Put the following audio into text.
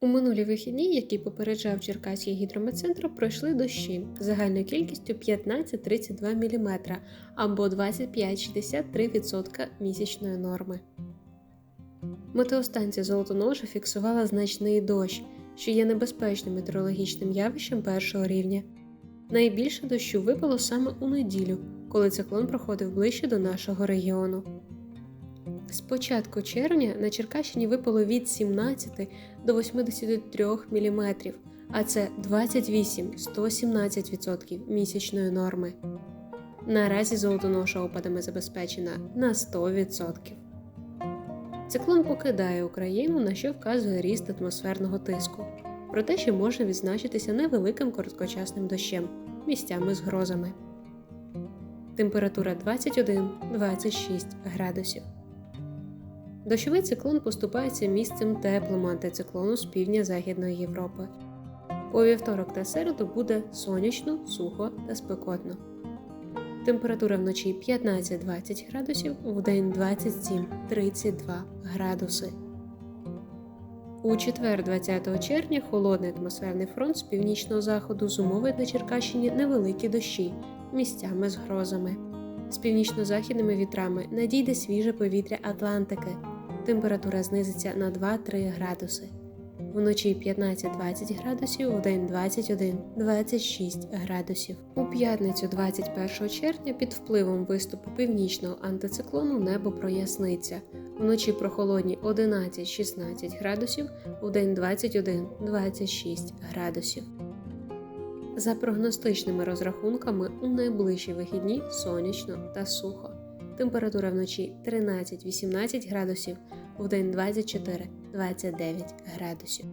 У минулі вихідні, які попереджав Черкаський гідрометцентр, пройшли дощі загальною кількістю 15-32 мм або 25-63% місячної норми. Метеостанція Золотоножа фіксувала значний дощ, що є небезпечним метеорологічним явищем першого рівня. Найбільше дощу випало саме у неділю, коли циклон проходив ближче до нашого регіону. З початку червня на Черкащині випало від 17 до 83 мм, а це 28-117% місячної норми. Наразі золотоноша опадами забезпечена на 100%. Циклон покидає Україну, на що вказує ріст атмосферного тиску. Проте ще можна відзначитися невеликим короткочасним дощем, місцями з грозами. Температура 21-26 градусів. Дощовий циклон поступається місцем теплому антициклону з півдня Західної Європи. У вівторок та середу буде сонячно, сухо та спекотно. Температура вночі 15-20 градусів, вдень 27-32 градуси. У четвер, 20 червня, холодний атмосферний фронт з північного заходу зумовить на Черкащині невеликі дощі місцями з грозами. З північно-західними вітрами надійде свіже повітря Атлантики. Температура знизиться на 2-3 градуси. Вночі 15-20 градусів, вдень 21-26 градусів. У п'ятницю 21 червня під впливом виступу північного антициклону небо проясниться. Вночі прохолодні 11-16 градусів, вдень 21-26 градусів. За прогностичними розрахунками, у найближчі вихідні сонячно та сухо. Температура вночі 13-18 градусів, вдень 24-29 градусів.